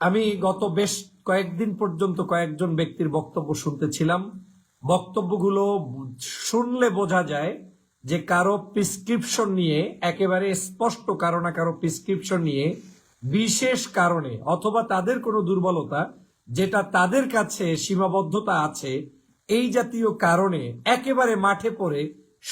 আমি গত বেশ কয়েকদিন পর্যন্ত কয়েকজন ব্যক্তির বক্তব্য শুনতেছিলাম। বক্তব্যগুলো শুনলে বোঝা যায় যে কারও প্রিসক্রিপশন নিয়ে, একেবারে স্পষ্ট কারও না কারও প্রিসক্রিপশন নিয়ে বিশেষ কারণে অথবা তাদের কোনো দুর্বলতা যেটা তাদের কাছে সীমাবদ্ধতা আছে, এই জাতীয় কারণে একেবারে মাঠে পড়ে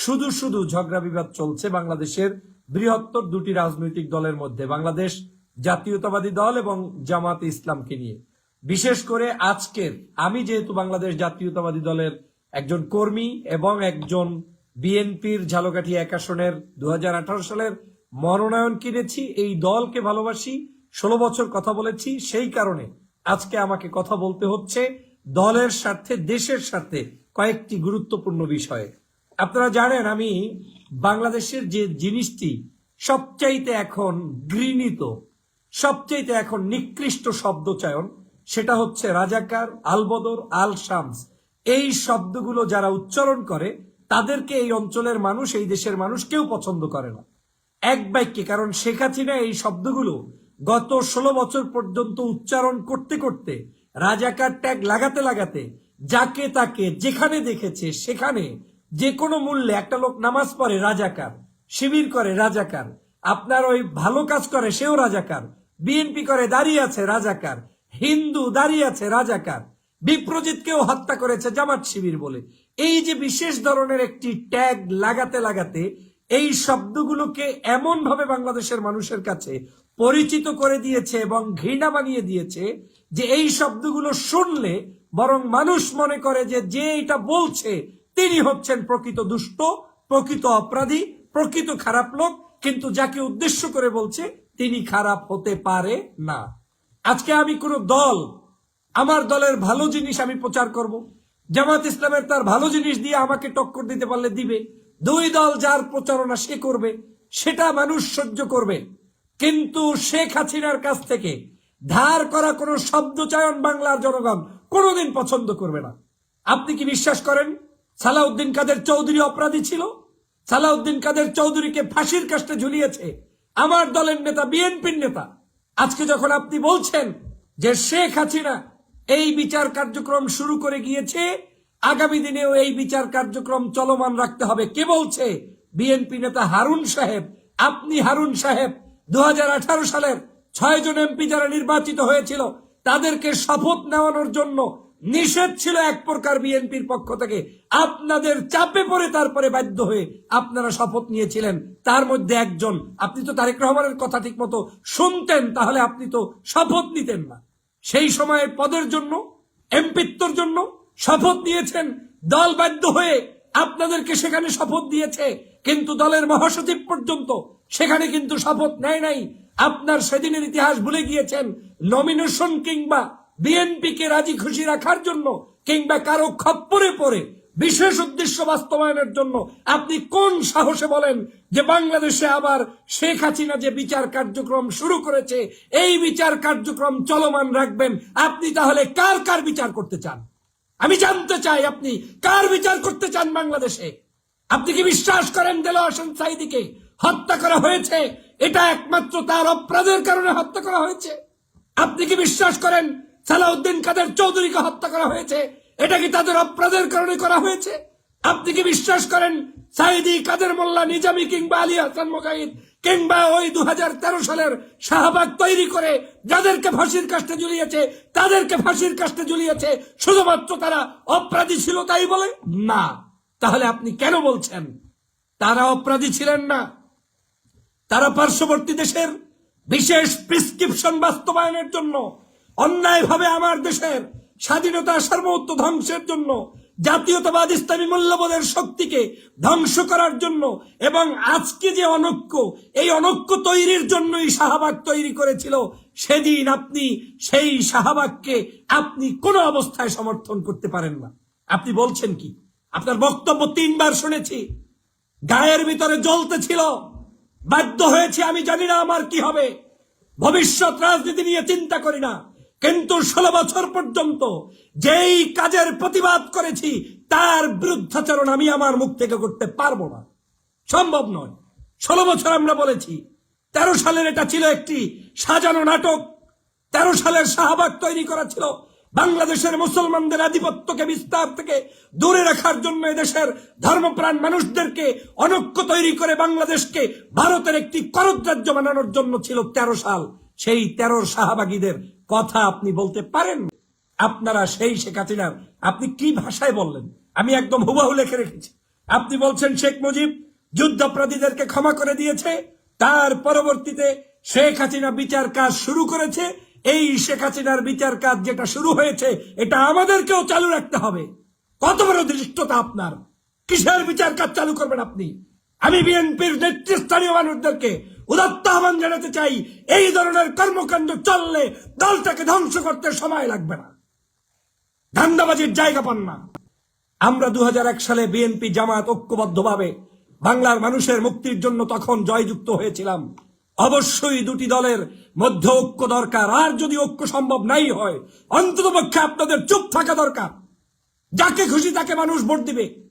শুধু শুধু ঝগড়া বিবাদ চলছে বাংলাদেশের বৃহত্তর দুটি রাজনৈতিক দলের মধ্যে, বাংলাদেশ জাতীয়তাবাদী দল এবং জামাত ইসলামকে নিয়ে। বিশেষ করে আজকের, আমি যেহেতু বাংলাদেশ জাতীয়তাবাদী দলের একজন কর্মী এবং একজন বিএনপির ঝালকাঠি এক আসনের দু হাজার আঠারো সালের মনোনয়ন কিনেছি, এই দলকে ভালোবাসি, ষোলো বছর কথা বলেছি, সেই কারণে আজকে আমাকে কথা বলতে হচ্ছে দলের স্বার্থে, দেশের স্বার্থে কয়েকটি গুরুত্বপূর্ণ বিষয়ে। আপনারা জানেন আমি বাংলাদেশের যে জিনিসটি সবচাইতে এখন ঘৃণিত সবচাইতে এখন নিকৃষ্ট শব্দচয়ন, সেটা হচ্ছে রাজাকার আলবদর আল শামস এই শব্দগুলো যারা উচ্চারণ করে, তাদেরকে এই অঞ্চলের মানুষ, এই দেশের মানুষ কেউ পছন্দ করে না। এক বাক্যে, কারণ শেখ হাসিনা এই শব্দগুলো গত ষোলো বছর পর্যন্ত উচ্চারণ করতে করতে, রাজাকার ট্যাগ লাগাতে লাগাতে, যাকে তাকে যেখানে দেখেছে, সেখানে যে কোনো মূল্যে একটা লোক নামাজ পড়ে রাজাকার, শিবির করে রাজাকার, আপনার ওই ভালো কাজ করে সেও রাজাকার বিএনপি করে দাঁড়িয়ে আছে রাজাকার। হিন্দু দাঁড়িয়ে আছে রাজাকার। বিপ্রজিৎকেও হত্যা করেছে জামাত শিবির বলে। এই যে বিশেষ ধরনের একটি ট্যাগ লাগাতে লাগাতে এই শব্দগুলোকে এমন ভাবে বাংলাদেশের মানুষের কাছে পরিচিত করে দিয়েছে এবং ঘৃণা বানিয়ে দিয়েছে যে এই শব্দগুলো শুনলে বরং মানুষ মনে করে যে যে এটা বলছে তিনি হচ্ছেন প্রকৃত দুষ্ট, প্রকৃত অপরাধী, প্রকৃত খারাপ লোক, কিন্তু যাকে উদ্দেশ্য করে বলছে তিনি খারাপ হতে পারে না। আজকে আমি কোন দল, আমার দলের ভালো জিনিস আমি প্রচার করব। জামাত ইসলামের তার ভালো জিনিস দিয়ে আমাকে টক্কর দিতে পারলে দিবে। দুই দল যার প্রচারণা সে করবে, সেটা মানুষ সহ্য করবে। কিন্তু শেখ হাসিনার কাছ থেকে ধার করা কোনো শব্দচয়ন বাংলার জনগণ কোনোদিন পছন্দ করবে না। আপনি কি বিশ্বাস করেন, সালাউদ্দিন কাদের চৌধুরী অপরাধী ছিল? সালাউদ্দিন কাদের চৌধুরীকে ফাঁসির কাস্টে ঝুলিয়েছে? আমার দলের নেতা, বিএনপির নেতা। আজকে যখন আপনি বলছেন যে শেখ হাসিনা এই বিচার কার্যক্রম শুরু করে গিয়েছে, আগামী দিনেও এই বিচার কার্যক্রম চলমান রাখতে হবে। কে বলছে? বিএনপি নেতা হারুন সাহেব। আপনি হারুন সাহেব দু হাজার আঠারো সালের ছয় জন এমপি যারা নির্বাচিত হয়েছিল, তাদেরকে শপথ নেওয়ানোর জন্য নিষেধ ছিল এক প্রকার বিএনপির পক্ষ থেকে। আপনাদের চাপে পড়ে তারপরে বাধ্য হয়ে আপনারা শপথ নিয়েছিলেন। তার মধ্যে একজন, আপনি তো তারেক রহমানের কথা ঠিক মতো শুনতেন, তাহলে আপনি তো শপথ নিতেন না। সেই সময়ের পদের জন্য এমপিত্বর জন্য শপথ নিয়েছেন। দল বাধ্য হয়ে আপনাদেরকে সেখানে শপথ দিয়েছে, কিন্তু দলের মহাসচিব পর্যন্ত সেখানে কিন্তু শপথ নেয় নাই। আপনার সেদিনের ইতিহাস ভুলে গিয়েছেন নমিনেশন কিংবা বিএনপিকে রাজি খুশি রাখার জন্য কিংবা কারও খপ্পরে পড়ে বিশেষ উদ্দেশ্য বাস্তবায়নের জন্য আপনি কোন সাহসে বলেন যে বাংলাদেশে আবার শেখ হাসিনা যে বিচার কার্যক্রম শুরু করেছে, এই বিচার কার্যক্রম চলমান রাখবেন, আপনি তাহলে কার কার বিচার করতে চান? আমি জানতে চাই আপনি কার বিচার করতে চান বাংলাদেশে? আপনি কি বিশ্বাস করেন দেল হোসেন সাইদিকে হত্যা করা হয়েছে? এটা একমাত্র তার অপরাধের কারণে হত্যা করা হয়েছে। আপনি কি বিশ্বাস করেন সালাউদ্দিন কাদের চৌধুরীকে হত্যা করা হয়েছে, এটা কি তাদের অপরাধের কারণে করা হয়েছে? আপনি কি বিশ্বাস করেন সাইদি কাদের মোল্লা নিজামি কিংবা আলী হাসান মোকাইদ কিংবা ওই দু হাজার তেরো সালের শাহবাগ তৈরি করে যাদেরকে ফাঁসির কাস্টে ঝুলিয়েছে, তাদেরকে ফাঁসির কাস্টে ঝুলিয়েছে, শুধুমাত্র তারা অপরাধী ছিল তাই বলে? না। তাহলে আপনি কেন বলছেন? তারা অপরাধী ছিলেন না। তারা পার্শ্ববর্তী দেশের বিশেষ প্রেসক্রিপশন বাস্তবায়নের জন্য অন্যায়ভাবে আমার দেশের স্বাধীনতা সার্বত্ব ধ্বংসের জন্য, জাতীয়তাবাদ ইসলামী মূল্যবোধের শক্তিকে ধ্বংস করার জন্য এবং আজকে যে অনৈক্য, এই অনৈক্য তৈরির জন্যই শাহবাগ তৈরি করেছিল, সেদিন আপনি সেই শাহবাগকে আপনি কোনো অবস্থায় সমর্থন করতে পারেন না। আপনি বলছেন কি? আপনার বক্তব্য তিনবার শুনেছি। গায়ের ভিতরে জ্বলতে ছিল। বাধ্য হয়েছে, আমি জানি না আমার কি হবে। ভবিষ্যৎ রাজনীতি নিয়ে চিন্তা করি না। কিন্তু ষোলো বছর পর্যন্ত যেই কাজের প্রতিবাদ করেছি, তার বিরুদ্ধাচরণ আমি আমার মুখ থেকে করতে পারব না। সম্ভব নয়। ষোলো বছর আমরা বলেছি, তেরো সালের এটা ছিল একটি সাজানো নাটক। তেরো সালের শাহবাগ তৈরি করা ছিল। বাংলাদেশের মুসলমানদের আধিপত্যকে বিস্তার থেকে দূরে রাখার জন্য দেশের ধর্মপ্রাণ মানুষদেরকে অনক্য তৈরি করে বাংলাদেশকে ভারতের একটি করদ্রাজ্য বানানোর জন্য ছিল তেরো সাল। সেই তেরোর শাহবাগীদের কথা আপনি বলতে পারেন? আপনারা সেই শেখ হাসিনার আপনি কি ভাষায় বললেন? আমি একদম হুবাহু লেখে রেখেছি। আপনি বলছেন, শেখ মুজিব যুদ্ধাপরাধীদেরকে ক্ষমা করে দিয়েছে, তার পরবর্তীতে শেখ হাসিনা বিচার কাজ শুরু করেছে, এই শেখ হাসিনার বিচার কাজ যেটা শুরু হয়েছে, এটা আমাদেরকেও চালু রাখতে হবে। কত বড় দৃষ্টতা আপনার? কিসের বিচার কাজ চালু করবেন আপনি? আমি বিএনপির নেতৃস্থানীয় মানুষদেরকে উদাত্ত আহ্বান জানাতে চাই, এই ধরনের কর্মকাণ্ড চললে দলটাকে ধ্বংস করতে সময় লাগবে না। ধান্দাবাজির জায়গা পান না। আমরা দু সালে বিএনপি জামাত ঐক্যবদ্ধভাবে বাংলার মানুষের মুক্তির জন্য তখন জয়যুক্ত হয়েছিলাম। অবশ্যই দুটি দলের মধ্যে ঐক্য দরকার। আর যদি ঐক্য সম্ভব নাই হয়, অন্ততপক্ষে আপনাদের চুপ থাকা দরকার। যাকে খুশি তাকে মানুষ ভোট দিবে।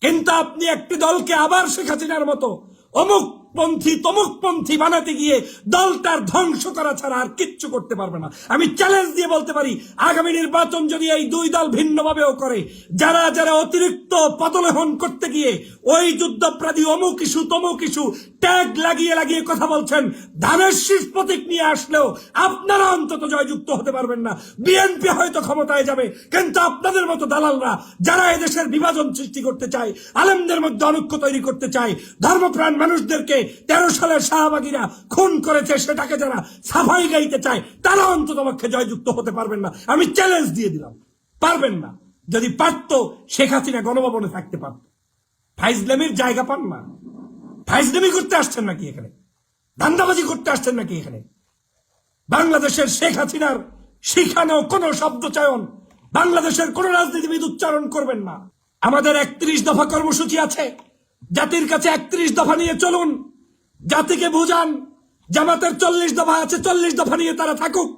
কিন্তু আপনি একটি দলকে আবার শেখ হাসিনার মতো অমুক পন্থী তমুক পন্থী বানাতে গিয়ে দলটার ধ্বংস করা ছাড়া আর কিচ্ছু করতে পারবে না। আমি চ্যালেঞ্জ দিয়ে বলতে পারি, আগামী নির্বাচন যদি এই দুই দল ভিন্নভাবেও করে, যারা যারা অতিরিক্ত পদলেহন করতে গিয়ে, ওই যুদ্ধপ্রাধী অমুক ইস্যু, তমুক ইস্যু ট্যাগ লাগিয়ে লাগিয়ে কথা বলছেন। ধানের শীষ প্রতীক নিয়ে আসলেও আপনারা অন্তত জয়যুক্ত হতে পারবেন না। বিএনপি হয়তো ক্ষমতায় যাবে, কিন্তু আপনাদের মতো দালালরা যারা এদেশের বিভাজন সৃষ্টি করতে চায়, আলেমদের মধ্যে অনৈক্য তৈরি করতে চায়, ধর্মপ্রাণ মানুষদেরকে তেরো সালের শাহবাগীরা খুন করেছে সেটাকে যারা সাফাই গাইতে চায়, তারা অন্তত পক্ষে জয়যুক্ত হতে পারবেন না। আমি চ্যালেঞ্জ দিয়ে দিলাম। পারবেন না। যদি পারতো, শেখ হাসিনা গণভবনে থাকতে পারত। ফাইজলামির জায়গা পান না। ফাইজলামি করতে আসছেন নাকি এখানে? দান্দাবাজি করতে আসছেন নাকি এখানে? বাংলাদেশের শেখ হাসিনার সেখানেও কোন শব্দ চয়ন, বাংলাদেশের কোন রাজনীতিবিদ উচ্চারণ করবেন না। আমাদের একত্রিশ দফা কর্মসূচি আছে। জাতির কাছে একত্রিশ দফা নিয়ে চলুন। জাতিকে বুঝান, জামাতের চল্লিশ দফা আছে, চল্লিশ দফা নিয়ে তারা থাকুক।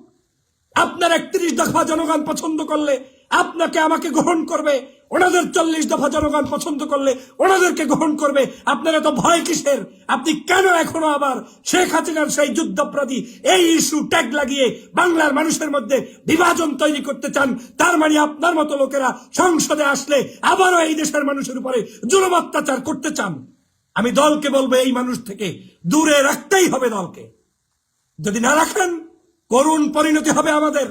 আপনার একত্রিশ দফা জনগণ পছন্দ করলে আপনাকে আমাকে গ্রহণ করবে। ওনাদের চল্লিশ দফা জনগণ পছন্দ করলে ওনাদেরকে গ্রহণ করবে। আপনারা তো ভয় কিসের? আপনি কেন এখনও আবার শেখ হাসিনার সেই যুদ্ধপ্রাধী এই ইস্যু ট্যাগ লাগিয়ে বাংলার মানুষের মধ্যে বিভাজন তৈরি করতে চান? তার মানে আপনার মতো লোকেরা সংসদে আসলে আবারও এই দেশের মানুষের উপরে জুলুম অত্যাচার করতে চান। আমি দলকে বলব এই মানুষ থেকে দূরে রাখতেই হবে দলকে। যদি না রাখেন, করুণ পরিণতি হবে আমাদের।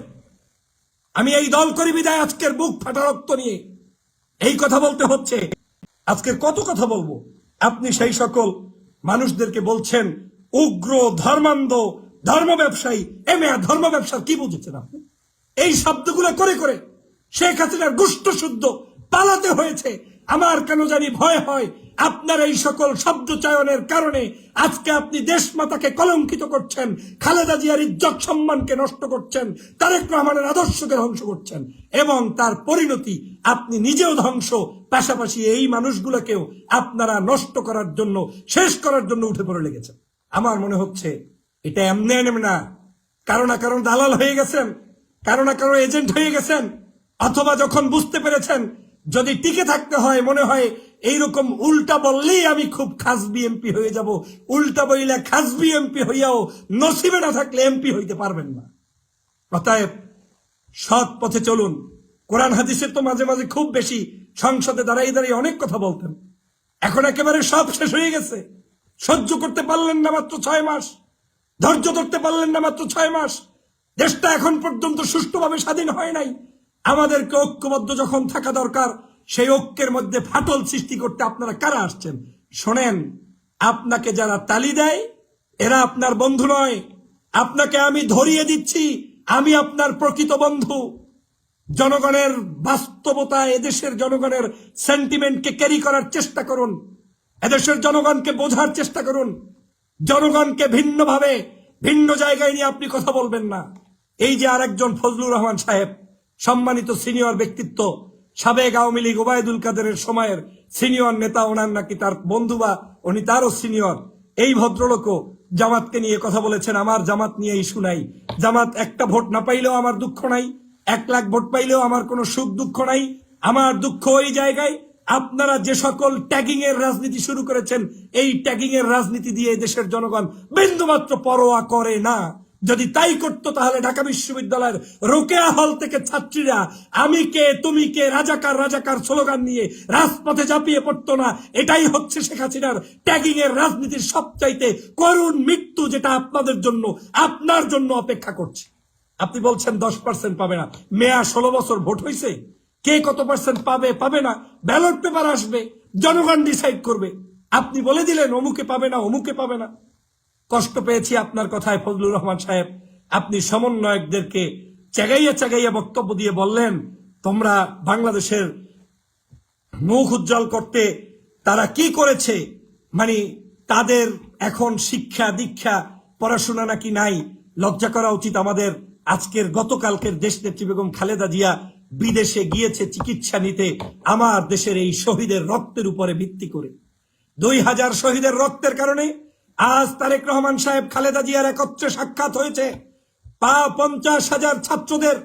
আমি এই দল করি বিদায় আজকের বুক ফাটা রক্ত নিয়ে। এই কথা বলতে হচ্ছে। আজকে কত কথা বলব? আপনি সেই সকল মানুষদেরকে বলছেন, উগ্র ধর্মান্ধ, ধর্ম ব্যবসায়ী। এম ধর্ম ব্যবসার কি বুঝেছেন আপনি? এই শব্দগুলো করে করে শেখ হাসিনার গুষ্ট শুদ্ধ পালাতে হয়েছে। আমার কেন জানি ভয় হয় আপনার এই সকল শব্দ চয়নের কারণে আজকে আপনি দেশমাতাকে কলঙ্কিত করছেন, খালেদা জিয়ার ইজ্জত সম্মানকে নষ্ট করছেন, তারেক রহমানের আদর্শকে ধ্বংস করছেন, এবং তার পরিণতি আপনি নিজেও ধ্বংস, পাশাপাশি এই মানুষগুলোকেও আপনারা নষ্ট করার জন্য, শেষ করার জন্য উঠে পড়ে লেগেছেন। আমার মনে হচ্ছে এটা এমনি এমনি না। কারও না কারণ দালাল হয়ে গেছেন, কারও না কারও এজেন্ট হয়ে গেছেন, অথবা যখন বুঝতে পেরেছেন, যদি টিকে থাকতে হয়, মনে হয় এইরকম উল্টা বললেই আমি খুব খাস এমপি হয়ে যাব। উল্টা বইলে খাসবি এমপি হইয়াও নসিবে না থাকলে এমপি হইতে পারবেন না। অতএব সৎ পথে চলুন। কোরআন হাদিসের তো মাঝে মাঝে খুব বেশি সংসদে দাঁড়াই দাঁড়িয়ে অনেক কথা বলতেন। এখন একেবারে সব শেষ হয়ে গেছে। সহ্য করতে পারলেন না মাত্র ছয় মাস। ধৈর্য ধরতে পারলেন না মাত্র ছয় মাস। দেশটা এখন পর্যন্ত সুষ্ঠুভাবে স্বাধীন হয় নাই। আমাদেরকে ঐক্যবদ্ধ যখন থাকা দরকার সেই ঐক্যের মধ্যে ফাটল সৃষ্টি করতে আপনারা কারা আসছেন? শোনেন, আপনাকে যারা তালি দেয়, এরা আপনার বন্ধু নয়। আপনাকে আমি ধরিয়ে দিচ্ছি, আমি আপনার প্রকৃত বন্ধু। জনগণের বাস্তবতা, এদেশের জনগণের সেন্টিমেন্টকে ক্যারি করার চেষ্টা করুন। এদেশের জনগণকে বোঝার চেষ্টা করুন। জনগণকে ভিন্নভাবে, ভিন্ন জায়গায় নিয়ে আপনি কথা বলবেন না। এই যে আরেকজন ফজলুর রহমান সাহেব, সম্মানিত সিনিয়র ব্যক্তিত্ব সাবেক আওয়ামী লীগ ওবায়দুল কাদেরের সময়ের সিনিয়র নেতা ওনার নাকি তার বন্ধু বা উনি তারও সিনিয়র। এই ভদ্রলোকও জামাতকে নিয়ে কথা বলেছেন, আমার জামাত নিয়ে ইস্যু নাই। জামাত একটা ভোট না পাইলেও আমার দুঃখ নাই। এক লাখ ভোট পাইলেও আমার কোনো সুখ দুঃখ নাই। আমার দুঃখ ওই জায়গায়, আপনারা যে সকল ট্যাগিং এর রাজনীতি শুরু করেছেন, এই ট্যাগিং এর রাজনীতি দিয়ে দেশের জনগণ বিন্দুমাত্র পরোয়া করে না। যদি তাই করতো, তাহলে ঢাকা বিশ্ববিদ্যালয়ের রোকেয়া হল থেকে ছাত্রীরা, আমি কে, তুমি কে, রাজাকার রাজাকার স্লোগান নিয়ে রাজপথে ঝাঁপিয়ে পড়তো না। এটাই হচ্ছে শেখ হাসিনার ট্যাগিং এর রাজনীতির সবচাইতে করুণ মৃত্যু যেটা আপনাদের জন্য, আপনার জন্য অপেক্ষা করছে। আপনি বলছেন দশ পার্সেন্ট পাবে না। মেয়া ষোলো বছর ভোট হয়েছে কে কত পার্সেন্ট পাবে পাবে না? ব্যালট পেপার আসবে, জনগণ ডিসাইড করবে। আপনি বলে দিলেন, অমুকে পাবে না, অমুকে পাবে না। কষ্ট পেয়েছি আপনার কথায়, ফজলুর রহমান সাহেব। আপনি সমন্বয়কদেরকে চাগাইয়া চাগাইয়া বক্তব্য দিয়ে বললেন, তোমরা বাংলাদেশের মুখ উজ্জ্বল করতে তারা কি করেছে? মানে তাদের এখন শিক্ষা, দীক্ষা, পড়াশোনা নাকি নাই? লজ্জা করা উচিত আমাদের। আজকের গতকালকের দেশ নেত্রী বেগম খালেদা জিয়া বিদেশে গিয়েছে চিকিৎসা নিতে, আমার দেশের এই শহীদের রক্তের উপরে ভিত্তি করে। দুই হাজার শহীদের রক্তের কারণে আজ তারেক রহমান সাহেব খালেদা জিয়ার একত্রে সাক্ষাৎ হয়েছে। পা পঞ্চাশ হাজার ছাত্রদের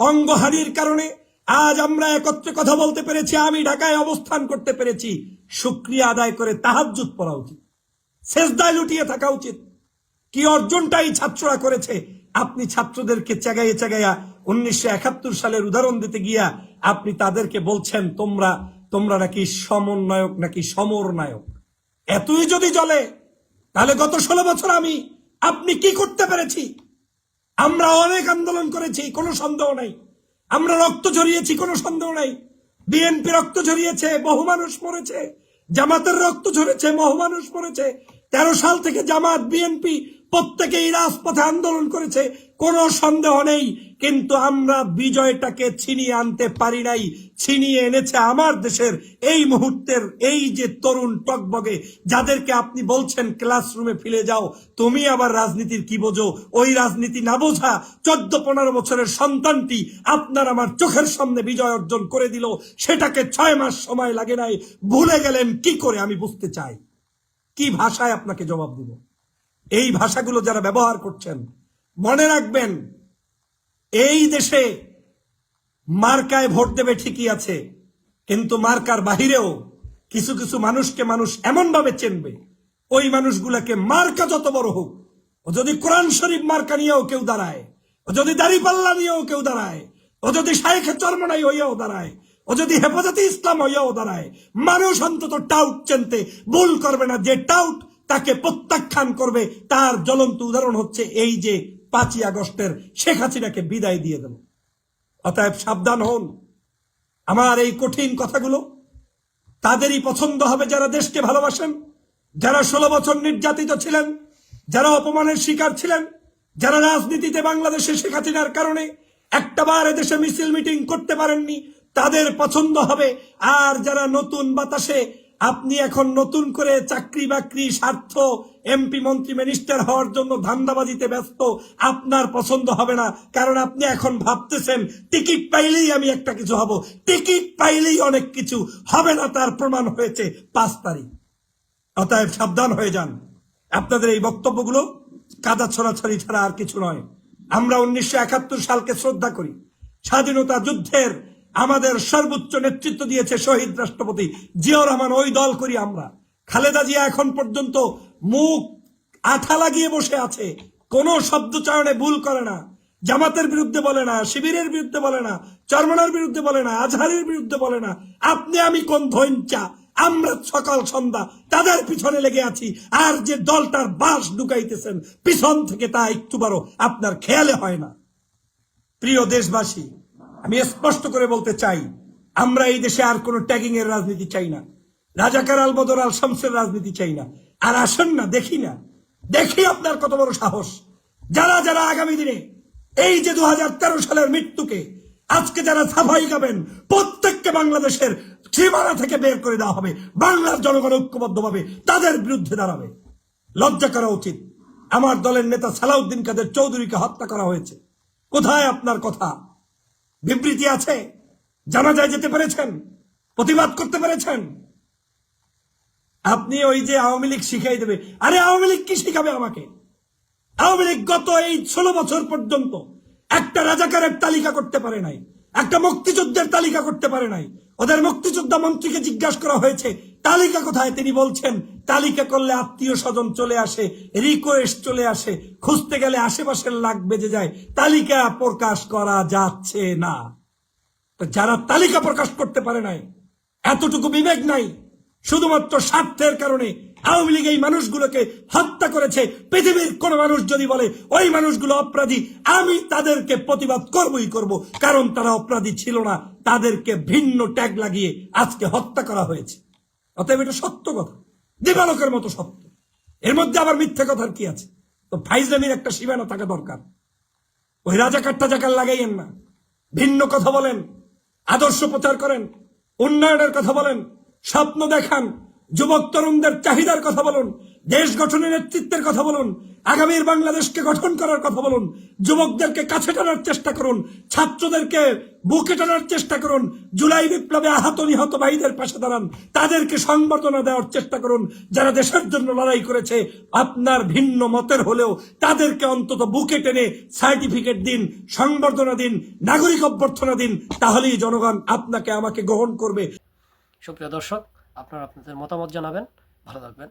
অঙ্গহানির কারণে আজ আমরা একত্রে কথা বলতে পেরেছি, আমি ঢাকায় অবস্থান করতে পেরেছি। সুক্রিয়া আদায় করে তাহাজ্জুদ পড়া উচিত। শেষদায় লুটিয়ে থাকা উচিত। কি অর্জনটাই ছাত্ররা করেছে। আপনি ছাত্রদেরকে চেগাইয়ে চেগাইয়া উনিশশো একাত্তর সালের উদাহরণ দিতে গিয়া আপনি তাদেরকে বলছেন, তোমরা তোমরা নাকি সমন্বয়ক, নাকি সমর নায়ক এতই যদি চলে তাহলে গত ষোলো বছর আমি, আপনি কি করতে পেরেছি? আমরা অনেক আন্দোলন করেছি, কোনো সন্দেহ নাই। আমরা রক্ত ঝরিয়েছি, কোনো সন্দেহ নাই। বিএনপি রক্ত ঝরিয়েছে, বহু মানুষ মরেছে। জামাতের রক্ত ঝরেছে, বহু মানুষ মরেছে। তেরো সাল থেকে জামাত, বিএনপি প্রত্যেকেই রাজপথে আন্দোলন করেছে, কোনো সন্দেহ নেই। কিন্তু আমরা বিজয়টাকে ছিনিয়ে আনতে পারি নাই, ছিনিয়ে এনেছে আমার দেশের এই মুহূর্তের এই যে তরুণ টকবগে। যাদেরকে আপনি বলছেন, ক্লাসরুমে ফিরে যাও। তুমি আবার রাজনীতির কি বোঝো? ওই রাজনীতি না বোঝা চোদ্দ পনেরো বছরের সন্তানটি আপনার আমার চোখের সামনে বিজয় অর্জন করে দিল। সেটাকে ছয় মাস সময় লাগে নাই। ভুলে গেলেন কি করে আমি বুঝতে চাই? কি ভাষায় আপনাকে জবাব দিব? এই ভাষাগুলো যারা ব্যবহার করছেন, মনে রাখবেন, এই দেশে মার্কায় ভোট দেবে ঠিকই আছে, কিন্তু মার্কার বাহিরেও কিছু কিছু মানুষকে মানুষ এমন ভাবে চিনবে। ওই মানুষগুলাকে মার্কা যত বড় হোক, ও যদি কোরআন শরীফ মার্কা নিয়েও কেউ দাঁড়ায়, ও যদি দাড়িপাল্লা নিয়েও কেউ দাঁড়ায়, ও যদি শাইখে চর্মনাই হইয়াও দাঁড়ায়, ও যদি হেফাজতে ইসলাম হইয়াও দাঁড়ায়, মানুষ অন্তত টাউট চিনতে ভুল করবে না, যে টাউট তাকে প্রত্যাখ্যান করবে, তার জ্বলন্ত উদাহরণ হচ্ছে এই যে পাঁচই আগস্টের শেখ হাসিনাকে বিদায় দিয়ে দেব। অতএব সাবধান হন। আমার এই কঠিন কথাগুলো, তাদেরই পছন্দ হবে যারা দেশকে ভালোবাসেন, যারা ষোলো বছর নির্যাতিত ছিলেন, যারা অপমানের শিকার ছিলেন, যারা রাজনীতিতে বাংলাদেশে শেখ হাসিনার কারণে একটা বার এদেশে মিছিল মিটিং করতে পারেননি, তাদের পছন্দ হবে। আর যারা নতুন বাতাসে আপনি এখন নতুন করে চাকরি বাকরি স্বার্থ এমপি মন্ত্রী মিনিস্টার হওয়ার জন্য ধান্দাবাজিতে ব্যস্ত, আপনার পছন্দ হবে না। কারণ আপনি এখন ভাবতেছেন, টিকিট পাইলেই আমি একটা কিছু হব। টিকিট পাইলেই অনেক কিছু। হবে না তার প্রমাণ হয়েছে পাঁচ তারিখ। অতএব সাবধান হয়ে যান। আপনাদের এই বক্তব্যগুলো কাদা ছড়াছড়ি ছাড়া আর কিছু নয়। আমরা উনিশশো একাত্তর সালকে শ্রদ্ধা করি। স্বাধীনতা যুদ্ধের আমাদের সর্বোচ্চ নেতৃত্ব দিয়েছে শহীদ রাষ্ট্রপতি জিয়াউর রহমান, ওই দল করি আমরা। খালেদা জিয়া এখন পর্যন্ত মুখ আঠা লাগিয়ে বসে আছে, কোন শব্দ চয়নে ভুল করে না। জামাতের বিরুদ্ধে বলে না, শিবিরের বিরুদ্ধে বলে না, চরমনার বিরুদ্ধে বলে না, আজহারের বিরুদ্ধে বলে না, আপনি আমি কোন ধৈঞ্চা আমরা সকাল সন্ধ্যা তাদের পিছনে লেগে আছি, আর যে দলটার বাস ঢুকাইতেছেন, পিছন থেকে তা একটু বড়, আপনার খেয়ালে হয় না। প্রিয় দেশবাসী আমি স্পষ্ট করে বলতে চাই, আমরা এই দেশে আর কোনো ট্যাগিং এর রাজনীতি চাই না। রাজাকার আল বদর আল শামসের রাজনীতি চাই না। আর আসেন না, দেখি না। দেখি আপনার কত বড় সাহস। যারা যারা আগামী দিনে এই যে দু সালের মৃত্যুকে আজকে যারা সাফাই গাবেন প্রত্যেককে বাংলাদেশের সীমানা থেকে বের করে দেওয়া হবে। বাংলার জনগণ ঐক্যবদ্ধভাবে তাদের বিরুদ্ধে দাঁড়াবে। লজ্জা করা উচিত। আমার দলের নেতা সালাউদ্দিন কাদের চৌধুরীকে হত্যা করা হয়েছে। কোথায় আপনার কথা? বিবৃতি আছে। জানা যায় যেতে পেরেছেন, প্রতিবাদ করতে পেরেছেন। আপনি ওই যে আওয়ামী লীগ শিখাই দেবে। আরে আওয়ামী লীগ কি শিখাবে আমাকে? আওয়ামী লীগ গত এই ষোলো বছর পর্যন্ত একটা রাজাকারের তালিকা করতে পারে নাই, একটা মুক্তিযুদ্ধের তালিকা করতে পারে নাই। ওদের মুক্তিযোদ্ধা মন্ত্রীকে জিজ্ঞাসা করা হয়েছে, তালিকা কোথায়? তিনি বলছেন তালিকা করলে আত্মীয় স্বজন চলে আসে রিকোয়েস্ট চলে আসে, খুঁজতে গেলে আশেপাশের লাগ বেজে যায়, তালিকা প্রকাশ করা যাচ্ছে না। যারা তালিকা প্রকাশ করতে পারে নাই, এতটুকু বিবেক নাই, শুধুমাত্র স্বার্থের কারণে আওয়ামী লীগ এই মানুষগুলোকে হত্যা করেছে, পৃথিবীর কোন মানুষ যদি বলে, ওই মানুষগুলো অপরাধী, আমি তাদেরকে প্রতিবাদ করবই করব। কারণ তারা অপরাধী ছিল না, তাদেরকে ভিন্ন ট্যাগ লাগিয়ে আজকে হত্যা করা হয়েছে। অতএব এটা সত্য কথা। দিবালকের মতো সত্য এর মধ্যে আবার মিথ্যা কথার কি আছে? তো ফাইজলামির একটা সীমানা থাকা দরকার। ওই রাজা রাজাকার জাকার লাগাইয়েন না। ভিন্ন কথা বলেন, আদর্শ প্রচার করেন, উন্নয়নের কথা বলেন, স্বপ্ন দেখান, যুবক তরুণদের চাহিদার কথা বলুন দেশ গঠনের নেতৃত্বের কথা বলুন, আগামীর বাংলাদেশকে গঠন করার কথা বলুন, যুবকদেরকে কাছে টানার চেষ্টা করুন, ছাত্রদেরকে বুকে টানার চেষ্টা করুন, জুলাই বিপ্লবে আহত নিহত ভাইদের পাশে দাঁড়ান, তাদেরকে সংবর্ধনা দেওয়ার চেষ্টা করুন, যারা দেশের জন্য লড়াই করেছে, আপনার ভিন্ন মতের হলেও তাদেরকে অন্তত বুকে টেনে সার্টিফিকেট দিন, সংবর্ধনা দিন, নাগরিক অভ্যর্থনা দিন, তাহলেই জনগণ আপনাকে, আমাকে গ্রহণ করবে। সুপ্রিয় দর্শক, আপনারা আপনাদের মতামত জানাবেন, ভালো থাকবেন।